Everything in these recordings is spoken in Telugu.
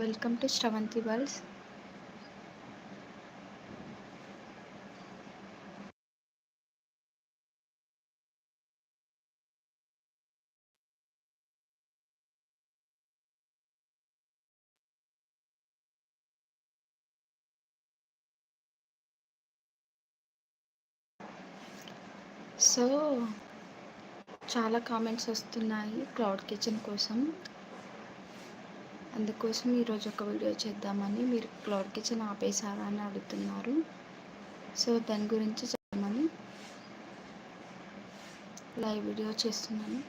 Welcome to Sravanthi worlds so చాలా కామెంట్స్ వస్తున్నాయి క్లౌడ్ కిచెన్ కోసం. అందుకోసం ఈరోజు ఒక వీడియో చేద్దామని మీరు క్లౌడ్ కిచెన్ ఆపేసారా అని అడుగుతున్నారు. సో దాని గురించి చెప్పమని లైవ్ వీడియో చేస్తున్నాను.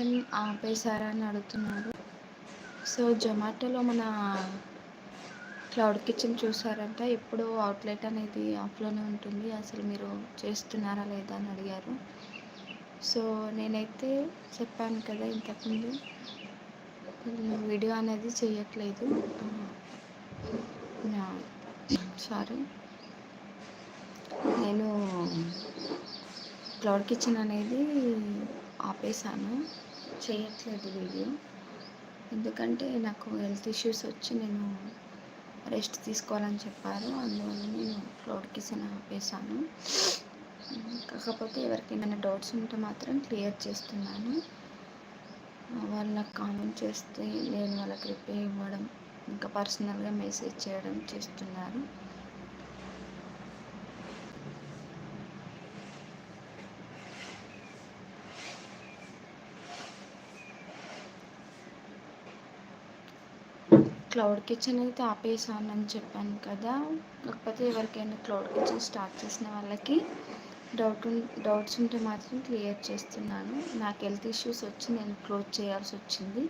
కిచెన్ ఆపేసారా అని అడుగుతున్నారు. సో జొమాటోలో మన క్లౌడ్ కిచెన్ చూసారంట ఎప్పుడు అవుట్లెట్ అనేది ఆఫ్లోనే ఉంటుంది. అసలు మీరు చేస్తున్నారా లేదా అని అడిగారు. సో నేనైతే చెప్పాను కదా ఇంతకుముందు. వీడియో అనేది చేయట్లేదు. సారీ. నేను క్లౌడ్ కిచెన్ అనేది ఆపేసాను చేయట్లేదు వీడియో. ఎందుకంటే నాకు హెల్త్ ఇష్యూస్ వచ్చి నేను రెస్ట్ తీసుకోవాలని చెప్పారు. అందువల్ల నేను క్లౌడ్ ఆపేశాను. ఆపేసాను కాకపోతే ఎవరికైనా డౌట్స్ ఉంటే మాత్రం క్లియర్ చేస్తున్నాను. వాళ్ళకి కామెంట్ చేస్తే నేను వాళ్ళకి రిప్లై ఇవ్వడం ఇంకా పర్సనల్గా మెసేజ్ చేయడం చేస్తున్నారు. క్లౌడ్ కిచెన్ అయితే ఆపేసానని చెప్పాను కదా. కాకపోతే ఎవరికైనా క్లౌడ్ కిచెన్ స్టార్ట్ చేసిన వాళ్ళకి డౌట్ డౌట్స్ ఉంటే మాత్రం క్లియర్ చేస్తున్నాను. నాకు హెల్త్ ఇష్యూస్ వచ్చి నేను క్లోజ్ చేయాల్సి వచ్చింది.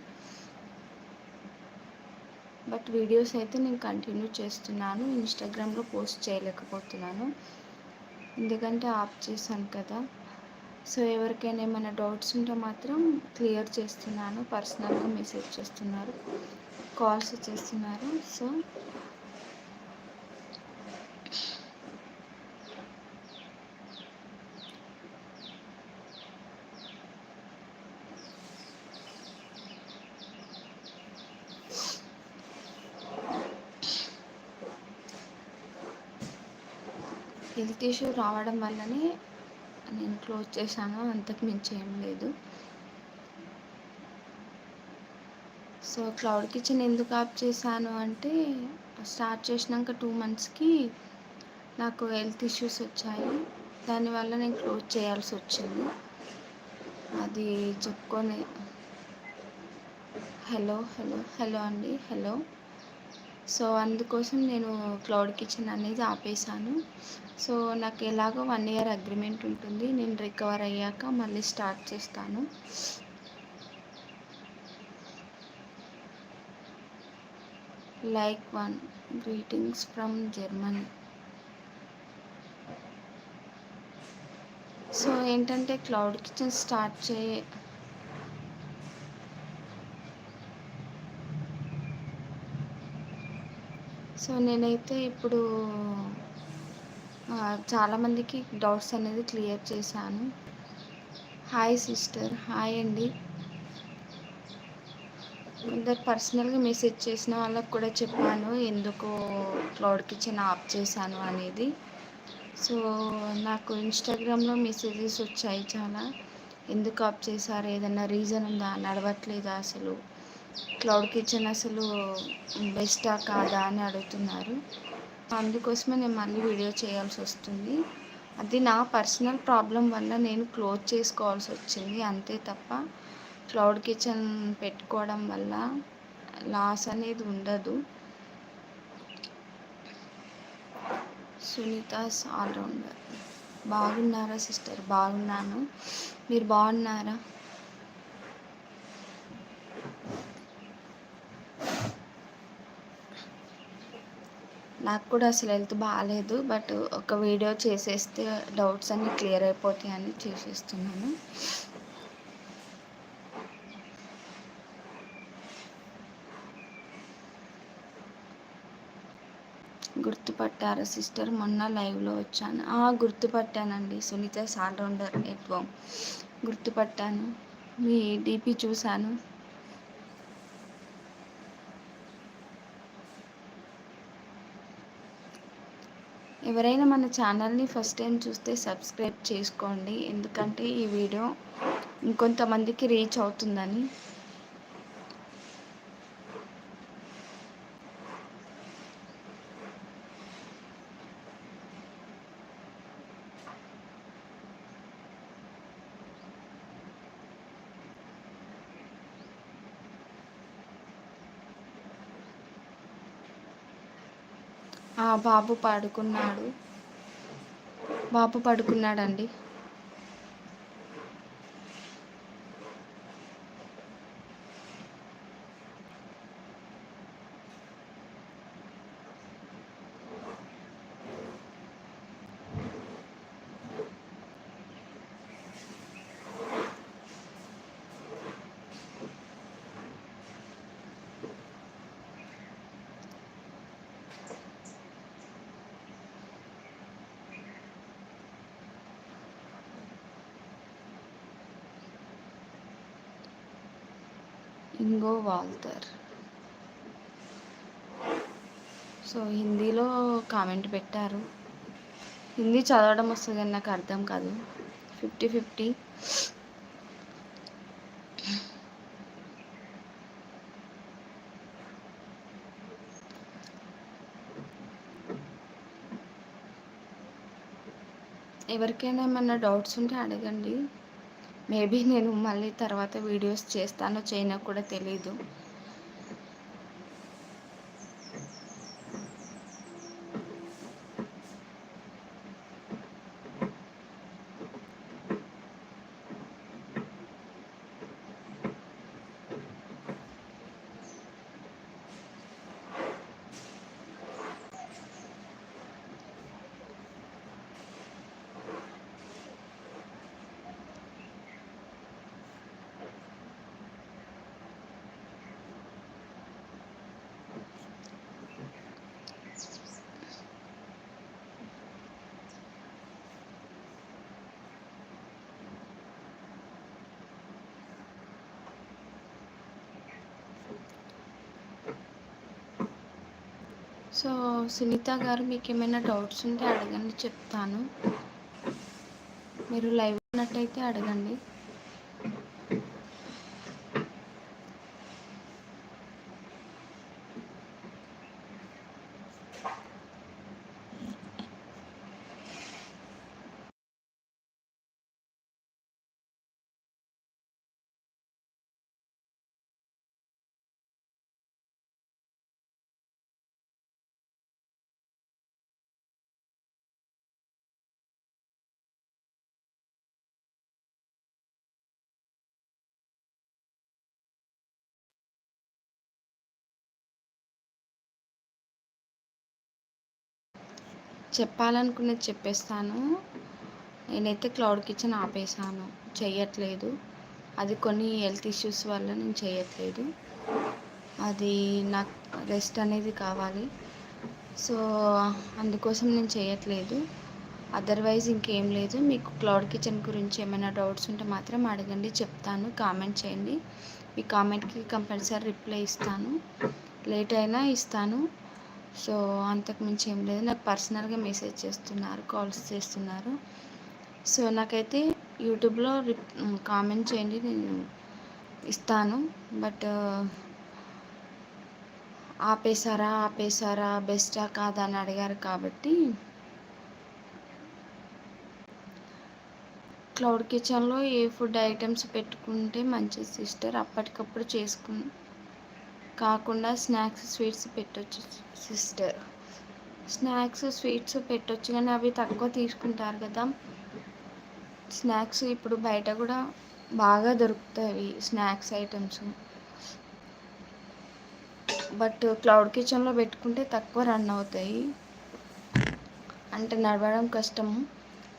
బట్ వీడియోస్ అయితే నేను కంటిన్యూ చేస్తున్నాను. ఇన్స్టాగ్రామ్లో పోస్ట్ చేయలేకపోతున్నాను. ఎందుకంటే ఆఫ్ చేశాను కదా. సో ఎవరికైనా ఏమైనా డౌట్స్ ఉంటే మాత్రం క్లియర్ చేస్తున్నాను. పర్సనల్గా మెసేజ్ చేస్తున్నారు. కాల్స్ చేస్తున్నారు సో హెల్త్ ఇష్యూ రావడం వల్లనే నేను క్లోజ్ చేశాను. అంతకు మించి ఏం లేదు. సో క్లౌడ్ కిచెన్ ఎందుకు ఆప్ చేశాను అంటే స్టార్ట్ చేసినాక టూ మంత్స్కి నాకు హెల్త్ ఇష్యూస్ వచ్చాయి. దానివల్ల నేను క్లోజ్ చేయాల్సి వచ్చింది. అది చెప్పుకొని హలో హలో హలో అండి హలో. సో అందుకోసం నేను క్లౌడ్ కిచెన్ అనేది ఆపేసాను సో నాకు ఎలాగో వన్ ఇయర్ అగ్రిమెంట్ ఉంటుంది. నేను రికవర్ అయ్యాక మళ్ళీ స్టార్ట్ చేస్తాను. Like one greetings from Germany so ఏంటంటే క్లౌడ్ కిచెన్ స్టార్ట్ చే సో నేనైతే ఇప్పుడు చాలామందికి డౌట్స్ అనేది క్లియర్ చేశాను. హాయ్ సిస్టర్ హాయ్ అండి ఇద్దరు పర్సనల్గా మెసేజ్ చేసిన వాళ్ళకి కూడా చెప్పాను ఎందుకు క్లౌడ్ కిచెన్ ఆఫ్ చేశాను అనేది. సో నాకు ఇన్స్టాగ్రామ్లో మెసేజెస్ వచ్చాయి చాలా. ఎందుకు ఆఫ్ చేశారు? ఏదన్నా రీజన్ ఉందా? నడవట్లేదా అసలు? క్లౌడ్ కిచెన్ అసలు బెస్టా కాదా అని అడుగుతున్నారు. అందుకోసమే నేను మళ్ళీ వీడియో చేయాల్సి వస్తుంది. అది నా పర్సనల్ ప్రాబ్లం వల్ల నేను క్లోజ్ చేసుకోవాల్సి వచ్చింది అంతే తప్ప క్లౌడ్ కిచెన్ పెట్టుకోవడం వల్ల లాస్ అనేది ఉండదు. సునీతాస్ ఆల్రౌండర్. బాగున్నారా సిస్టర్? బాగున్నాను. మీరు బాగున్నారా? నాకు కూడా అసలు హెల్త్ బాగాలేదు బట్ ఒక వీడియో చేసేస్తే డౌట్స్ అన్నీ క్లియర్ అయిపోతాయని చేసేస్తున్నాను. గుర్తుపట్టారా సిస్టర్. మొన్న లైవ్లో వచ్చాను. గుర్తుపట్టానండి. సునీత సాల్రౌండర్ ఎక్కువ గుర్తుపట్టాను. మీ డీపీ చూశాను. ఎవరైనా మన ఛానల్ని ఫస్ట్ టైం చూస్తే సబ్స్క్రైబ్ చేసుకోండి. ఎందుకంటే ఈ వీడియో ఇంకొంతమందికి రీచ్ అవుతుందని బాబు పడుకున్నాడు. బాబు పడుకున్నాడండి. ఇంగో వాల్తర్. సో హిందీలో కామెంట్ పెట్టారు. హిందీ చదవడం వస్తుంది కానీ నాకు అర్థం కాదు. Fifty fifty. ఎవరికైనా ఏమైనా డౌట్స్ ఉంటే అడగండి. మేబీ నేను మళ్ళీ తర్వాత వీడియోస్ చేస్తానో చేయనో కూడా తెలీదు. సో సునీత గారు మీకు ఏమైనా డౌట్స్ ఉంటే అడగండి చెప్తాను. మీరు లైవ్ ఉన్నట్టయితే అడగండి. చెప్పాలనుకున్నది చెప్పేస్తాను. నేనైతే క్లౌడ్ కిచెన్ ఆపేసాను చేయట్లేదు అది కొన్ని హెల్త్ ఇష్యూస్ వల్ల నేను చేయట్లేదు అది నాకు రెస్ట్ అనేది కావాలి. సో అందుకోసం నేను చేయట్లేదు అదర్వైజ్ ఇంకేం లేదు. మీకు క్లౌడ్ కిచెన్ గురించి ఏమైనా డౌట్స్ ఉంటే మాత్రం అడగండి. చెప్తాను. కామెంట్ చేయండి. మీ కామెంట్కి కంపల్సరీ రిప్లై ఇస్తాను. లేట్ అయినా ఇస్తాను. సో అంతకు మించి ఏం లేదు. నాకు పర్సనల్గా మెసేజ్ చేస్తున్నారు కాల్స్ చేస్తున్నారు. సో నాకైతే యూట్యూబ్లో కామెంట్ చేయండి నేను ఇస్తాను. బట్ ఆపేసారా ఆపేసారా బెస్టా కాదా అని అడిగారు కాబట్టి క్లౌడ్ కిచెన్లో ఏ ఫుడ్ ఐటమ్స్ పెట్టుకుంటే మంచిది సిస్టర్? అప్పటికప్పుడు చేసుకుని కాకుండా స్నాక్స్ స్వీట్స్ పెట్టొచ్చు సిస్టర్. స్నాక్స్ స్వీట్స్ పెట్టొచ్చు కానీ అవి తక్కువ తీసుకుంటారు కదా. స్నాక్స్ ఇప్పుడు బయట కూడా బాగా దొరుకుతాయి స్నాక్స్ ఐటమ్స్. బట్ క్లౌడ్ కిచెన్లో పెట్టుకుంటే తక్కువ రన్ అవుతాయి. అంటే నడవడం కష్టము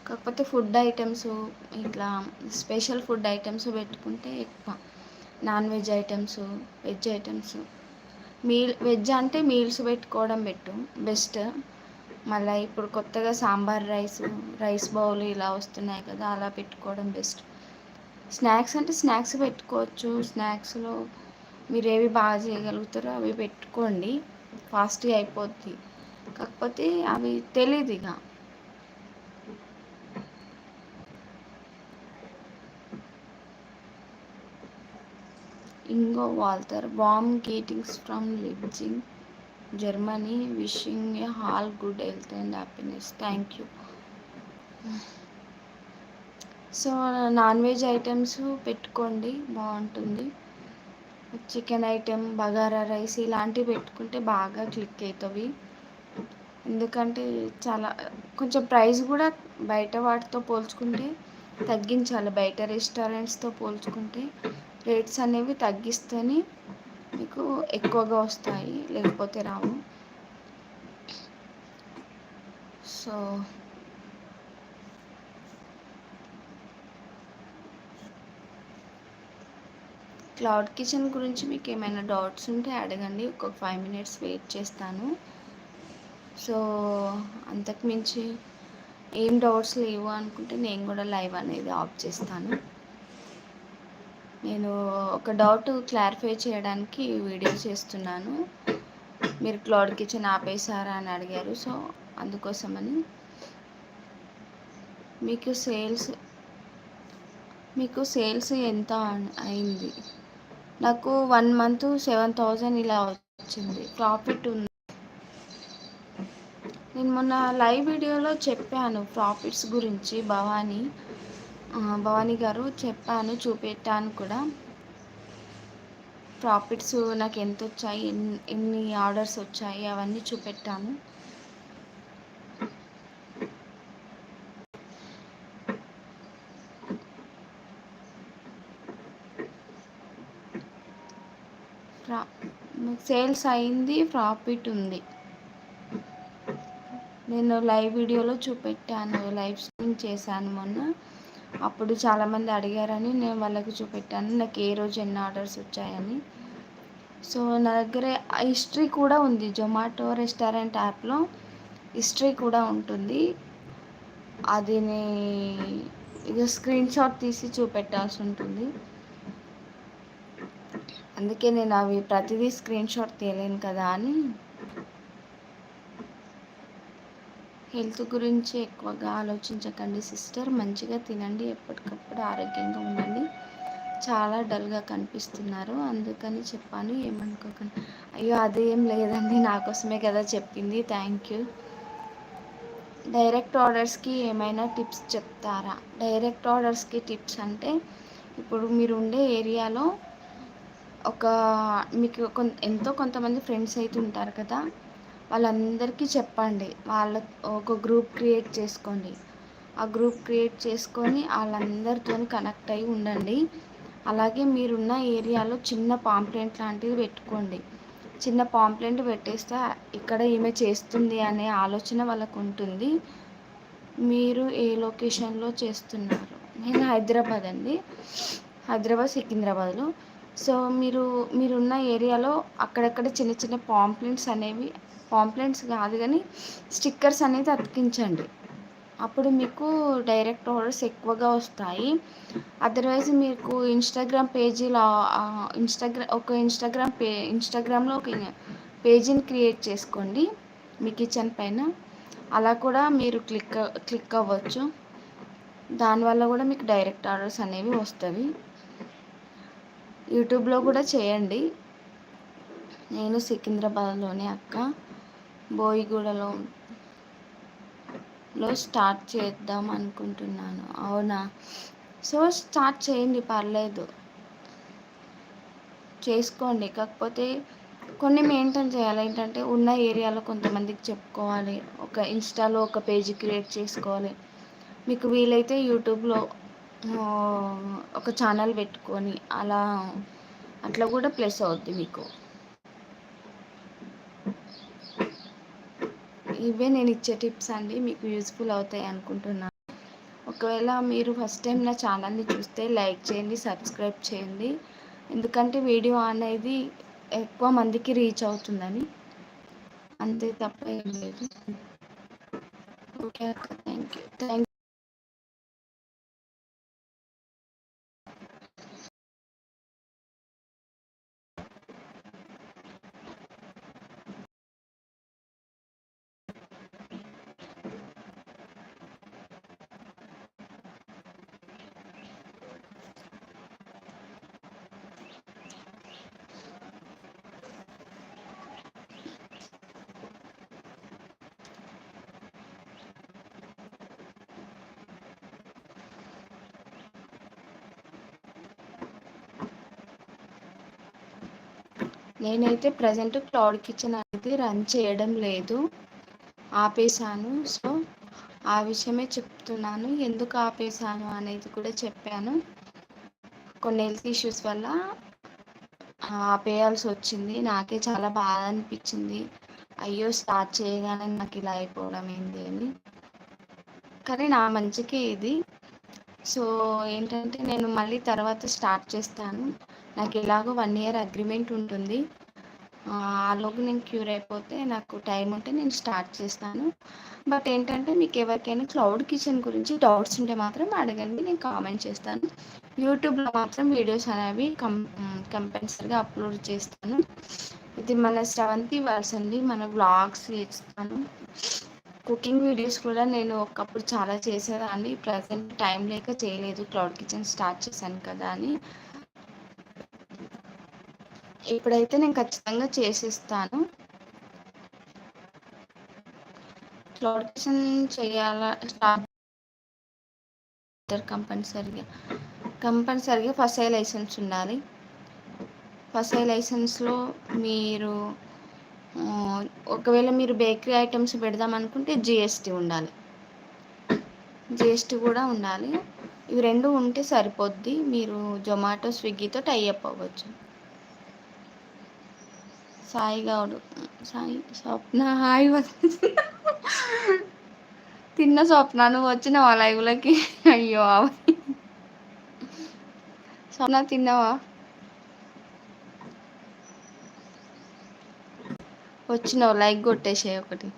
కాకపోతే ఫుడ్ ఐటమ్స్ ఇట్లా స్పెషల్ ఫుడ్ ఐటమ్స్ పెట్టుకుంటే ఎక్కువ. Non veg items veg items. Meal veg అంటే మీల్స్ పెట్టుకోవడం పెట్టు బెస్ట్. మళ్ళీ ఇప్పుడు కొత్తగా సాంబార్ రైస్ రైస్ బౌల్ ఇలా వస్తున్నాయి కదా అలా పెట్టుకోవడం బెస్ట్. స్నాక్స్ అంటే స్నాక్స్ పెట్టుకోవచ్చు. స్నాక్స్లో మీరు ఏవి బాగా చేయగలుగుతారో అవి పెట్టుకోండి. ఫాస్ట్గా అయిపోద్ది. కాకపోతే అవి తెలియదు ఇక. Ingo Walter warm greetings from Leipzig Germany. Wishing a whole good health and happiness. Thank you. So non veg items పెట్టుకోండి. బాగుంటుంది. చికెన్ ఐటెం బగారా రైస్ ఇలాంటివి పెట్టుకుంటే బాగా క్లిక్ అవుతుంది ఎందుకంటే చాలా కొంచెం ప్రైస్ కూడా బయట వాటితో పోల్చుకుంటే తగ్గించాలి. బయట రెస్టారెంట్స్తో పోల్చుకుంటే రేట్స్ అనేవి తగ్గిస్తేనే మీకు ఎక్కువగా వస్తాయి లేకపోతే రావు. సో క్లౌడ్ కిచెన్ గురించి మీకు ఏమైనా డౌట్స్ ఉంటే అడగండి. ఒక ఫైవ్ మినిట్స్ వెయిట్ చేస్తాను. సో అంతకుమించి ఏం డౌట్స్ లేవు అనుకుంటే నేను కూడా లైవ్ అనేది ఆఫ్ చేస్తాను. నేను ఒక డౌట్ క్లారిఫై చేయడానికి వీడియో చేస్తున్నాను. మీరు క్లౌడ్ కిచెన్ ఆపేశారా అని అడిగారు. సో అందుకోసమని మీకు సేల్స్ మీకు సేల్స్ ఎంత అయింది? నాకు వన్ మంత్ సెవెన్ థౌజండ్ ఇలా వచ్చింది. ప్రాఫిట్ ఉంది. నేను మొన్న లైవ్ వీడియోలో చెప్పాను ప్రాఫిట్స్ గురించి భవానీ. భవానీ గారు చెప్పాను చూపెట్టాను కూడా. ప్రాఫిట్స్ నాకు ఎంత వచ్చాయి ఎన్ని ఆర్డర్స్ వచ్చాయి అవన్నీ చూపెట్టాను. సేల్స్ అయింది ప్రాఫిట్ ఉంది. నేను లైవ్ వీడియోలో చూపెట్టాను లైవ్ స్ట్రీమింగ్ చేశాను మొన్న. అప్పుడు చాలామంది అడిగారని నేను వాళ్ళకి చూపెట్టాను నాకు ఏ రోజు ఎన్ని ఆర్డర్స్ వచ్చాయని. సో నా దగ్గర హిస్టరీ కూడా ఉంది. జొమాటో రెస్టారెంట్ యాప్లో హిస్టరీ కూడా ఉంటుంది. అది ఇది స్క్రీన్ షాట్ తీసి చూపెట్టాల్సి ఉంటుంది. అందుకే నేను అవి ప్రతిదీ స్క్రీన్ షాట్ తీయలేను కదా అని హెల్త్ గురించి ఎక్కువగా ఆలోచించకండి సిస్టర్. మంచిగా తినండి. ఎప్పటికప్పుడు ఆరోగ్యంగా ఉండండి. చాలా డల్గా కనిపిస్తున్నారు. అందుకని చెప్పాను ఏమనుకోకండి. అయ్యో అదేం లేదండి. నా కోసమే కదా చెప్పింది. Thank you. డైరెక్ట్ ఆర్డర్స్కి ఏమైనా టిప్స్ చెప్తారా? డైరెక్ట్ ఆర్డర్స్కి టిప్స్ అంటే ఇప్పుడు మీరు ఉండే ఏరియాలో ఒక మీకు కొంత ఎంతో కొంతమంది ఫ్రెండ్స్ అయితే ఉంటారు కదా. వాళ్ళందరికీ చెప్పండి. వాళ్ళ ఒక గ్రూప్ క్రియేట్ చేసుకోండి. ఆ గ్రూప్ క్రియేట్ చేసుకొని వాళ్ళందరితో కనెక్ట్ అయి ఉండండి. అలాగే మీరున్న ఏరియాలో చిన్న పాంప్లెంట్ లాంటిది పెట్టుకోండి. చిన్న పాంప్లెంట్ పెట్టేస్తే ఇక్కడ ఈమె చేస్తుంది అనే ఆలోచన వాళ్ళకు ఉంటుంది మీరు ఏ లొకేషన్లో చేస్తున్నారు? నేను హైదరాబాద్ అండి. హైదరాబాద్ సికింద్రాబాద్లో. సో మీరు మీరున్న ఏరియాలో అక్కడక్కడ చిన్న చిన్న పాంప్లెంట్స్ అనేవి పాంప్లెంట్స్ కాదు కానీ స్టిక్కర్స్ అనేది అతికించండి. అప్పుడు మీకు డైరెక్ట్ ఆర్డర్స్ ఎక్కువగా వస్తాయి. అదర్వైజ్ మీకు ఇన్స్టాగ్రామ్ పేజీలో ఇన్స్టాగ్రామ్ ఒక ఇన్స్టాగ్రామ్ పే ఇన్స్టాగ్రామ్లో ఒక పేజీని క్రియేట్ చేసుకోండి. మీ కిచెన్ పైన. అలా కూడా మీరు క్లిక్ క్లిక్ అవ్వచ్చు. దానివల్ల కూడా మీకు డైరెక్ట్ ఆర్డర్స్ అనేవి వస్తాయి. యూట్యూబ్లో కూడా చేయండి. నేను సికింద్రాబాద్లోనే అక్క. బోయిగూడలో లో స్టార్ట్ చేద్దాం అనుకుంటున్నాను. అవునా? సో స్టార్ట్ చేయండి పర్లేదు. చేసుకోండి. కాకపోతే కొన్ని మెయింటైన్ చేయాలి. ఏంటంటే ఉన్న ఏరియాలో కొంతమందికి చెప్పుకోవాలి. ఒక ఇన్స్టాలో ఒక పేజీ క్రియేట్ చేసుకోవాలి. మీకు వీలైతే యూట్యూబ్లో ఒక ఛానల్ పెట్టుకొని అలా అట్లా కూడా ప్లస్ అవుద్ది మీకు. ఇవే నేను ఇచ్చే టిప్స్ అండి మీకు యూస్ఫుల్ అవుతాయి అనుకుంటున్నాను ఒకవేళ మీరు ఫస్ట్ టైం నా ఛానల్ని చూస్తే లైక్ చేయండి సబ్స్క్రైబ్ చేయండి. ఎందుకంటే వీడియో అనేది ఎక్కువ మందికి రీచ్ అవుతుందని. అంతే తప్ప ఏం లేదు. ఓకే అక్క థ్యాంక్ యూ థ్యాంక్ నేనైతే ప్రజెంట్ క్లౌడ్ కిచెన్ అనేది రన్ చేయడం లేదు. ఆపేసాను సో ఆ విషయమే చెప్తున్నాను. ఎందుకు ఆపేసాను అనేది కూడా చెప్పాను. కొన్ని హెల్త్ ఇష్యూస్ వల్ల ఆపేయాల్సి వచ్చింది. నాకే చాలా బాధ అనిపించింది. అయ్యో స్టార్ట్ చేయగానే నాకు ఇలా అయిపోవడం ఏంది అని. కానీ నా మంచికే ఇది. సో ఏంటంటే నేను మళ్ళీ తర్వాత స్టార్ట్ చేస్తాను. నాకు ఎలాగో వన్ ఇయర్ అగ్రిమెంట్ ఉంటుంది. ఆలోపు నేను క్యూర్ అయిపోతే నాకు టైం ఉంటే నేను స్టార్ట్ చేస్తాను. బట్ ఏంటంటే మీకు ఎవరికైనా క్లౌడ్ కిచెన్ గురించి డౌట్స్ ఉంటే మాత్రం అడగండి నేను కామెంట్ చేస్తాను. యూట్యూబ్లో మాత్రం వీడియోస్ అనేవి కం కంపల్సరీగా అప్లోడ్ చేస్తాను. ఇది మన సెవెంత్ వర్స్ అండి. మన వ్లాగ్స్ ఇస్తాను కుకింగ్ వీడియోస్ కూడా నేను ఒకప్పుడు చాలా చేసేదాన్ని. ప్రజెంట్ టైం లేక చేయలేదు. క్లౌడ్ కిచెన్ స్టార్ట్ చేశాను కదా అని. ఇప్పుడైతే నేను ఖచ్చితంగా చేసిస్తాను. క్లౌడ్ కిచెన్ చేయాలా? స్టార్ట్ కంపల్సరిగా. కంపల్సరిగా ఫస్ట్ ఐ లైసెన్స్ ఉండాలి. ఫస్ట్ ఐ లైసెన్స్లో మీరు ఒకవేళ మీరు బేకరీ ఐటమ్స్ పెడదాం అనుకుంటే జిఎస్టీ ఉండాలి. జిఎస్టీ కూడా ఉండాలి. ఇవి రెండు ఉంటే సరిపోద్ది. మీరు జొమాటో స్విగ్గీతో టైఅప్ అవ్వచ్చు. సాయి గౌడు సాయి స్వప్న హాయ్ తిన్న స్వప్న నువ్వు వచ్చినావా లైవ్లకి? అయ్యో స్వప్న తిన్నావా? వచ్చినావు లైక్ కొట్టేసే ఒకటి.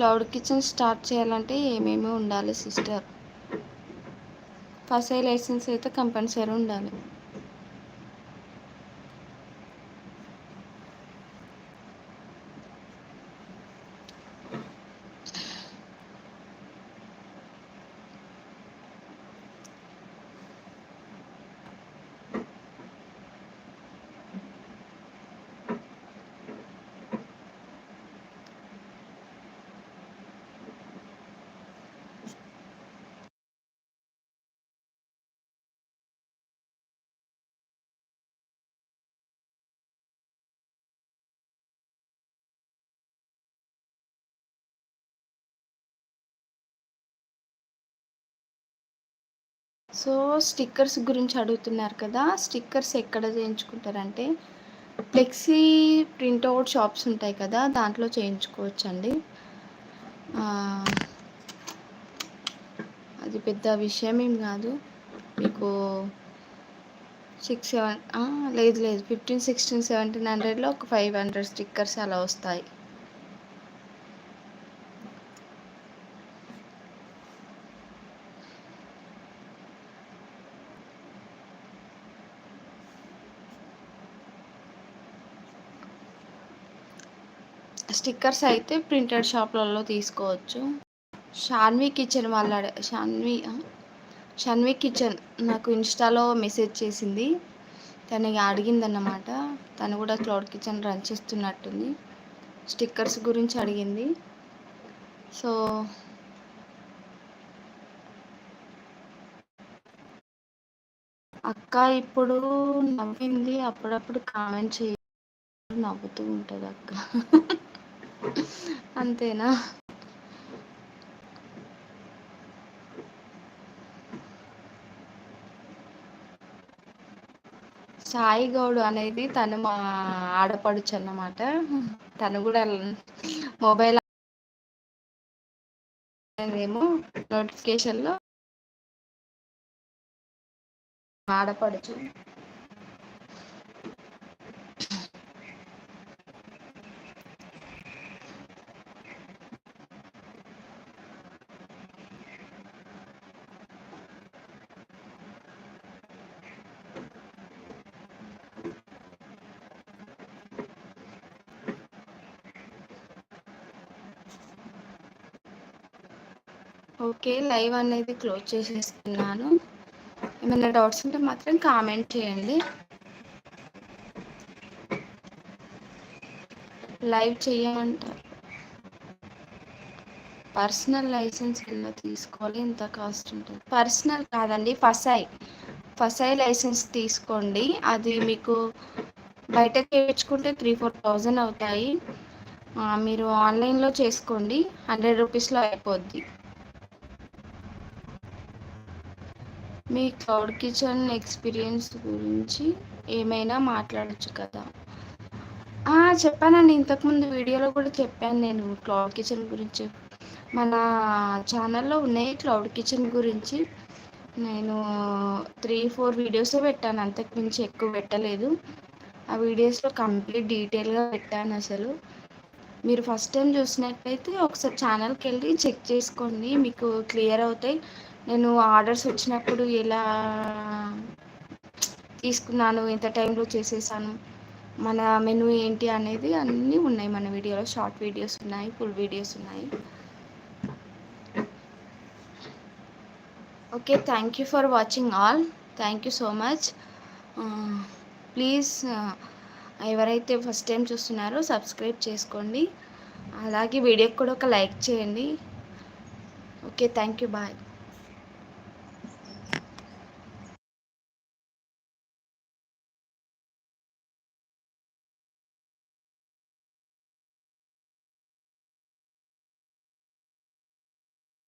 క్లౌడ్ కిచెన్ స్టార్ట్ చేయాలంటే ఏమేమి ఉండాలి సిస్టర్? ఫస్ట్ లైసెన్స్ అయితే కంపల్సరీ ఉండాలి. సో స్టిక్కర్స్ గురించి అడుగుతున్నారు కదా స్టిక్కర్స్ ఎక్కడ చేయించుకుంటారంటే ఫ్లెక్సీ ప్రింట్అవుట్ షాప్స్ ఉంటాయి కదా దాంట్లో చేయించుకోవచ్చండి. అది పెద్ద విషయం ఏం కాదు. మీకు సిక్స్ సెవెన్ లేదు లేదు. ఫిఫ్టీన్ సిక్స్టీన్ సెవెంటీన్ హండ్రెడ్లో ఒక ఫైవ్ హండ్రెడ్ స్టిక్కర్స్ అలా వస్తాయి. స్టిక్కర్స్ అయితే ప్రింటెడ్ షాప్లలో తీసుకోవచ్చు. షాన్వి కిచెన్ వాళ్ళ షాన్వి షన్వి కిచెన్ నాకు ఇన్స్టాలో మెసేజ్ చేసింది. తను అడిగిందన్నమాట. తను కూడా క్లౌడ్ కిచెన్ రన్ చేస్తున్నట్టుంది. స్టిక్కర్స్ గురించి అడిగింది. సో అక్క ఇప్పుడు నవ్వింది. అప్పుడప్పుడు కామెంట్ చేయ. నవ్వుతూ ఉంటుంది అక్క. అంతేనా? సాయి గౌడ్ అనేది తను మా ఆడపడుచు అన్నమాట. తను కూడా మొబైల్ ఏమో నోటిఫికేషన్లో. ఆడపడుచు. ఓకే లైవ్ అనేది క్లోజ్ చేసేస్తున్నాను. ఏమైనా డౌట్స్ ఉంటే మాత్రం కామెంట్ చేయండి. లైవ్ చేయమంటారు పర్సనల్ లైసెన్స్ ఎలా తీసుకోవాలి ఇంత కాస్ట్ ఉంటుంది? పర్సనల్ కాదండి ఫసాయి ఫసాయి లైసెన్స్ తీసుకోండి. అది మీకు బయట చేయించుకుంటే త్రీ ఫోర్ థౌజండ్ అవుతాయి. మీరు ఆన్లైన్లో చేసుకోండి. హండ్రెడ్ రూపీస్లో అయిపోద్ది. మీ క్లౌడ్ కిచెన్ ఎక్స్పీరియన్స్ గురించి ఏమైనా మాట్లాడచ్చు కదా? చెప్పానండి. ఇంతకుముందు వీడియోలో కూడా చెప్పాను నేను క్లౌడ్ కిచెన్ గురించి. మన ఛానల్లో ఉన్నాయి క్లౌడ్ కిచెన్ గురించి. నేను త్రీ ఫోర్ వీడియోస్ పెట్టాను. అంతకు మించి ఎక్కువ పెట్టలేదు. ఆ వీడియోస్లో కంప్లీట్ డీటెయిల్గా పెట్టాను అసలు. మీరు ఫస్ట్ టైం చూసినట్లయితే ఒకసారి ఛానల్కి వెళ్ళి చెక్ చేసుకోండి. మీకు క్లియర్ అవుతాయి. నేను ఆర్డర్స్ వచ్చినప్పుడు ఎలా తీసుకున్నాను ఎంత టైంలో చేసేసాను మన మెను ఏంటి అనేది అన్నీ ఉన్నాయి మన వీడియోలో. షార్ట్ వీడియోస్ ఉన్నాయి ఫుల్ వీడియోస్ ఉన్నాయి. Okay thank you for watching all. Thank you so much. Please ఎవరైతే ఫస్ట్ టైం చూస్తున్నారో సబ్స్క్రైబ్ చేసుకోండి. అలాగే వీడియోకి కూడా ఒక లైక్ చేయండి. Okay thank you bye.